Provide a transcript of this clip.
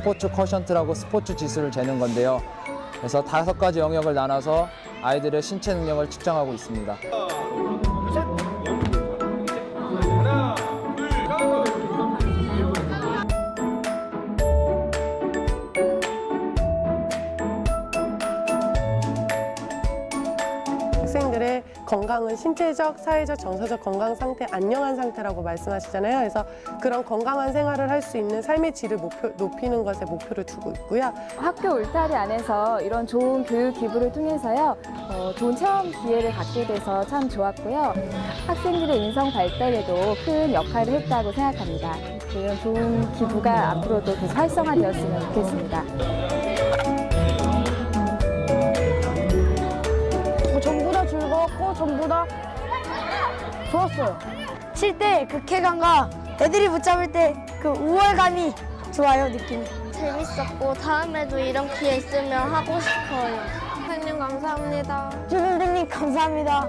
스포츠 커션트라고 스포츠 지수를 재는 건데요. 그래서 다섯 가지 영역을 나눠서 아이들의 신체 능력을 측정하고 있습니다. 학생들의 건강은 신체적, 사회적, 정서적 건강 상태, 안녕한 상태라고 말씀하시잖아요. 그래서 그런 건강한 생활을 할 수 있는 삶의 질을 목표, 높이는 것에 목표를 두고 있고요. 학교 울타리 안에서 이런 좋은 교육 기부를 통해서요, 어, 좋은 체험 기회를 갖게 돼서 참 좋았고요. 학생들의 인성 발달에도 큰 역할을 했다고 생각합니다. 이런 좋은 기부가 앞으로도 계속 활성화되었으면 좋겠습니다. 좋았어요. 칠 때 그 쾌감과 애들이 붙잡을 때 그 우월감이 좋아요 느낌이. 재밌었고 다음에도 이런 기회 있으면 하고 싶어요. 선생님 감사합니다. 주민들님 감사합니다.